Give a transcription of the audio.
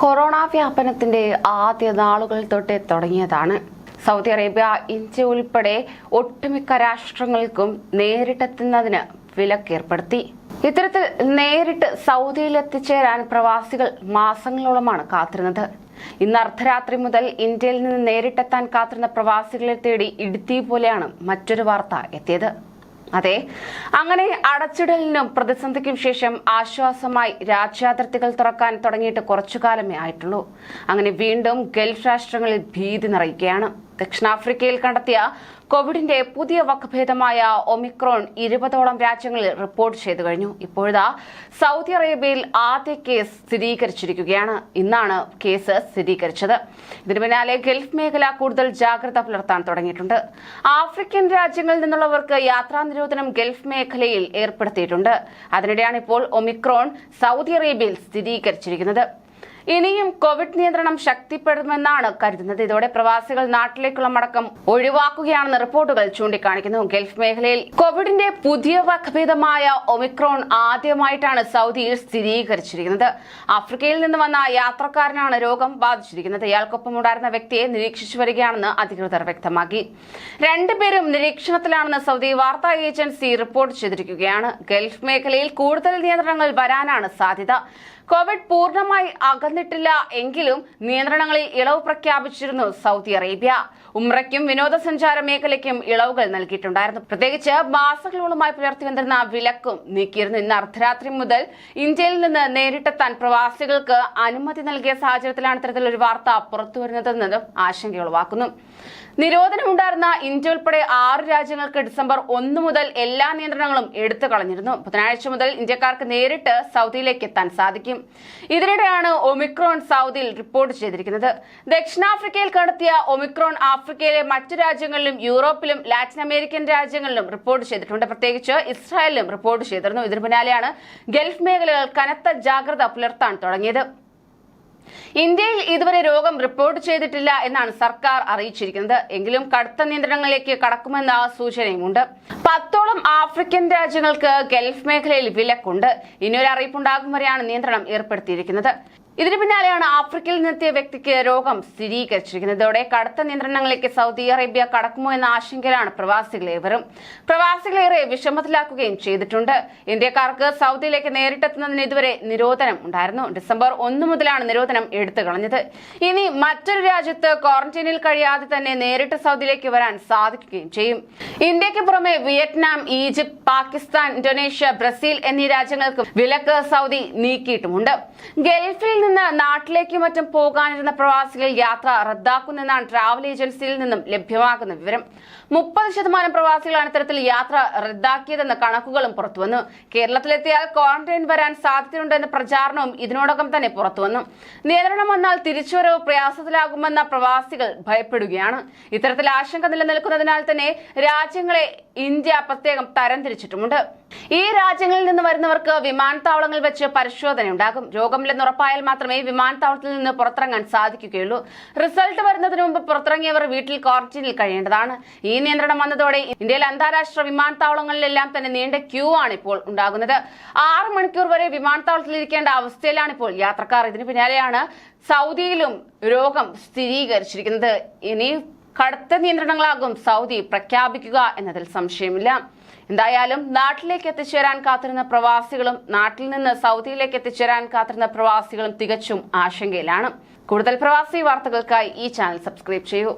Corona വ്യാപനത്തിന്റെ ആദ്യ നാളുകൾ തൊട്ടേ തുടങ്ങിയതാണ്. സൗദി അറേബ്യ ഇന്ത്യ ഉൾപ്പെടെ ഒട്ടുമിക്ക രാഷ്ട്രങ്ങൾക്കും നേരിട്ടെത്തുന്നതിന് വിലക്കേർപ്പെടുത്തി. ഇത്തരത്തിൽ നേരിട്ട് സൗദിയിൽ എത്തിച്ചേരാൻ പ്രവാസികൾ മാസങ്ങളോളമാണ് കാത്തിരുന്നത്. ഇന്ന് അർദ്ധരാത്രി മുതൽ ഇന്ത്യയിൽ നിന്ന് നേരിട്ടെത്താൻ കാത്തിരുന്ന പ്രവാസികളെ തേടി ഇടുത്തി പോലെയാണ് മറ്റൊരു വാർത്ത എത്തിയത്. അതെ. അങ്ങനെ അടച്ചിടലിനും പ്രതിസന്ധിക്കും ശേഷം ആശ്വാസമായി രാജ്യാതിർത്തികൾ തുറക്കാൻ തുടങ്ങിയിട്ട് കുറച്ചു കാലമേ ആയിട്ടുള്ളൂ. അങ്ങനെ വീണ്ടും ഗൾഫ് രാഷ്ട്രങ്ങളിൽ ഭീതി നിറയുകയാണ്. ദക്ഷിണാഫ്രിക്കയിൽ കണ്ടെത്തിയ കോവിഡിന്റെ പുതിയ വകഭേദമായ ഒമിക്രോൺ ഇരുപതോളം രാജ്യങ്ങളിൽ റിപ്പോർട്ട് ചെയ്തു കഴിഞ്ഞു. ഇപ്പോഴാ സൗദി അറേബ്യയിൽ ആദ്യ കേസ് സ്ഥിരീകരിച്ചിരിക്കുകയാണ്. ഇന്നാണ് കേസ് സ്ഥിരീകരിച്ചത്. ഇതിനു പിന്നാലെ ഗൾഫ് മേഖല കൂടുതൽ ജാഗ്രത പുലർത്താൻ തുടങ്ങിയിട്ടുണ്ട്. ആഫ്രിക്കൻ രാജ്യങ്ങളിൽ നിന്നുള്ളവർക്ക് യാത്രാ നിരോധനം ഗൾഫ് മേഖലയിൽ ഏർപ്പെടുത്തിയിട്ടുണ്ട്. അതിനിടെയാണ് ഇപ്പോൾ ഒമിക്രോൺ സൗദി അറേബ്യയിൽ സ്ഥിരീകരിച്ചിരിക്കുന്നത്. ഇനിയും കോവിഡ് നിയന്ത്രണം ശക്തിപ്പെടുമെന്നാണ് കരുതുന്നത്. ഇതോടെ പ്രവാസികൾ നാട്ടിലേക്കുള്ള മടക്കം ഒഴിവാക്കുകയാണെന്ന് റിപ്പോർട്ടുകൾ ചൂണ്ടിക്കാണിക്കുന്നു. ഗൾഫ് മേഖലയിൽ കോവിഡിന്റെ പുതിയ വകഭേദമായ ഒമിക്രോൺ ആദ്യമായിട്ടാണ് സൗദിയിൽ സ്ഥിരീകരിച്ചിരിക്കുന്നത്. ആഫ്രിക്കയിൽ നിന്ന് വന്ന യാത്രക്കാരനാണ് രോഗം ബാധിച്ചിരിക്കുന്നത്. ഇയാൾക്കൊപ്പം ഉണ്ടായിരുന്ന വ്യക്തിയെ നിരീക്ഷിച്ചു വരികയാണെന്ന് അധികൃതർ വ്യക്തമാക്കി. രണ്ടുപേരും നിരീക്ഷണത്തിലാണെന്ന് സൗദി വാർത്താ ഏജൻസി റിപ്പോർട്ട് ചെയ്തിരിക്കുകയാണ്. ഗൾഫ് മേഖലയിൽ കൂടുതൽ നിയന്ത്രണങ്ങൾ വരാനാണ് സാധ്യത. കോവിഡ് പൂർണമായി അകന്നിട്ടില്ല എങ്കിലും നിയന്ത്രണങ്ങളിൽ ഇളവ് പ്രഖ്യാപിച്ചിരുന്നു സൗദി അറേബ്യ. ഉമ്രയ്ക്കും വിനോദസഞ്ചാര മേഖലയ്ക്കും ഇളവുകൾ നൽകിയിട്ടുണ്ടായിരുന്നു. പ്രത്യേകിച്ച് മാസങ്ങളോളമായി പുലർത്തി വന്നിരുന്ന വിലക്കും നീക്കിയിരുന്നു. ഇന്ന് അർദ്ധരാത്രി മുതൽ ഇന്ത്യയിൽ നിന്ന് നേരിട്ടെത്താൻ പ്രവാസികൾക്ക് അനുമതി നൽകിയ സാഹചര്യത്തിലാണ് ഇത്തരത്തിലൊരു വാർത്ത പുറത്തുവരുന്നതെന്നതും ആശങ്ക ഉളവാക്കുന്നു നിരോധനമുണ്ടായിരുന്ന ഇന്ത്യ ഉൾപ്പെടെ ആറ് രാജ്യങ്ങൾക്ക് ഡിസംബർ ഒന്ന് മുതൽ എല്ലാ നിയന്ത്രണങ്ങളും എടുത്തു കളഞ്ഞിരുന്നു. ബുധനാഴ്ച മുതൽ ഇന്ത്യക്കാർക്ക് നേരിട്ട് സൗദിയിലേക്ക് എത്താൻ സാധിക്കും. ഇതിനിടെയാണ് ഒമിക്രോൺ സൗദിയിൽ റിപ്പോർട്ട് ചെയ്തിരിക്കുന്നത്. ദക്ഷിണാഫ്രിക്കയിൽ കണ്ടെത്തിയ ഒമിക്രോൺ ആഫ്രിക്കയിലെ മറ്റു രാജ്യങ്ങളിലും യൂറോപ്പിലും ലാറ്റിൻ അമേരിക്കൻ രാജ്യങ്ങളിലും റിപ്പോർട്ട് ചെയ്തിട്ടുണ്ട്. പ്രത്യേകിച്ച് ഇസ്രായേലിലും റിപ്പോർട്ട് ചെയ്തിരുന്നു. ഇതിനു പിന്നാലെയാണ് ഗൾഫ് മേഖലകൾ കനത്ത ജാഗ്രത പുലർത്താൻ തുടങ്ങിയത്. ഇന്ത്യയിൽ ഇതുവരെ രോഗം റിപ്പോർട്ട് ചെയ്തിട്ടില്ല എന്നാണ് സർക്കാർ അറിയിച്ചിരിക്കുന്നത്. എങ്കിലും കടുത്ത നിയന്ത്രണങ്ങളിലേക്ക് കടക്കുമെന്ന സൂചനയുമുണ്ട് പത്തോളം ആഫ്രിക്കൻ രാജ്യങ്ങൾക്ക് ഗൾഫ് മേഖലയിൽ വിലക്കുണ്ട്. ഇനിയൊരു അറിയിപ്പുണ്ടാകും വരെയാണ് നിയന്ത്രണം ഏർപ്പെടുത്തിയിരിക്കുന്നത്. ഇതിനു പിന്നാലെയാണ് ആഫ്രിക്കയിൽ നിന്നെത്തിയ വ്യക്തിക്ക് രോഗം സ്ഥിരീകരിച്ചിരിക്കുന്നത്. ഇതോടെ കടുത്ത നിയന്ത്രണങ്ങളിലേക്ക് സൗദി അറേബ്യ കടക്കുമോ എന്ന ആശങ്കയിലാണ് പ്രവാസികളേവരും പ്രവാസികളേറെ വിഷമത്തിലാക്കുകയും ചെയ്തിട്ടുണ്ട്. ഇന്ത്യക്കാർക്ക് സൗദിയിലേക്ക് നേരിട്ടെത്തുന്നതിന് ഇതുവരെ നിരോധനം ഉണ്ടായിരുന്നു. ഡിസംബർ ഒന്ന് മുതലാണ് നിരോധനം എടുത്തു കളഞ്ഞത്. ഇനി മറ്റൊരു രാജ്യത്ത് ക്വാറന്റൈനിൽ കഴിയാതെ തന്നെ നേരിട്ട് സൗദിയിലേക്ക് വരാൻ സാധിക്കുകയും ചെയ്യും. ഇന്ത്യയ്ക്ക് പുറമെ Vietnam Egypt Pakistan Indonesia Brazil എന്നീ രാജ്യങ്ങൾക്ക് വിലക്ക് സൗദി നീക്കിയിട്ടുമുണ്ട്. ഗൾഫിൽ നിന്ന് നാട്ടിലേക്കും മറ്റും പോകാനിരുന്ന പ്രവാസികൾ യാത്ര റദ്ദാക്കുന്നെന്നാണ് ട്രാവൽ ഏജൻസിയിൽ നിന്നും ലഭ്യമാകുന്ന വിവരം. മുപ്പത് ശതമാനം പ്രവാസികളാണ് ഇത്തരത്തിൽ യാത്ര റദ്ദാക്കിയതെന്ന കണക്കുകളും പുറത്തുവന്നു. കേരളത്തിലെത്തിയാൽ ക്വാറന്റൈൻ വരാൻ സാധ്യതയുണ്ടെന്ന പ്രചാരണവും ഇതിനോടകം തന്നെ പുറത്തുവന്നു. നിയന്ത്രണം വന്നാൽ തിരിച്ചുവരവ് പ്രയാസത്തിലാകുമെന്ന പ്രവാസികൾ ഭയപ്പെടുകയാണ്. ഇത്തരത്തിൽ ആശങ്ക നിലനിൽക്കുന്നതിനാൽ തന്നെ രാജ്യങ്ങളെ ഇന്ത്യ പ്രത്യേകം തരംതിരിച്ചിട്ടുമുണ്ട്. ഈ രാജ്യങ്ങളിൽ നിന്ന് വരുന്നവർക്ക് വിമാനത്താവളങ്ങളിൽ വെച്ച് പരിശോധന ഉണ്ടാകും രോഗമില്ലെന്ന് ഉറപ്പായാൽ മാത്രമേ വിമാനത്താവളത്തിൽ നിന്ന് പുറത്തിറങ്ങാൻ സാധിക്കുകയുള്ളൂ. റിസൾട്ട് വരുന്നതിന് മുമ്പ് പുറത്തിറങ്ങിയവർ വീട്ടിൽ ക്വാറന്റീനിൽ കഴിയേണ്ടതാണ്. ഈ നിയന്ത്രണം വന്നതോടെ ഇന്ത്യയിലെ അന്താരാഷ്ട്ര വിമാനത്താവളങ്ങളിലെല്ലാം തന്നെ നീണ്ട ക്യൂ ആണ് ഇപ്പോൾ ഉണ്ടാകുന്നത്. ആറ് മണിക്കൂർ വരെ വിമാനത്താവളത്തിൽ ഇരിക്കേണ്ട അവസ്ഥയിലാണ് ഇപ്പോൾ യാത്രക്കാർ. ഇതിന് പിന്നാലെയാണ് സൗദിയിലും രോഗം സ്ഥിരീകരിച്ചിരിക്കുന്നത്. ഇനി കടുത്ത നിയന്ത്രണങ്ങളാകും സൗദി പ്രഖ്യാപിക്കുക എന്നതിൽ സംശയമില്ല. എന്തായാലും നാട്ടിലേക്ക് എത്തിച്ചേരാൻ കാത്തിരുന്ന പ്രവാസികളും നാട്ടിൽ നിന്ന് സൗദിയിലേക്ക് എത്തിച്ചേരാൻ കാത്തിരുന്ന പ്രവാസികളും തികച്ചും ആശങ്കയിലാണ്. കൂടുതൽ പ്രവാസി വാർത്തകൾക്കായി ഈ ചാനൽ സബ്സ്ക്രൈബ് ചെയ്യൂ.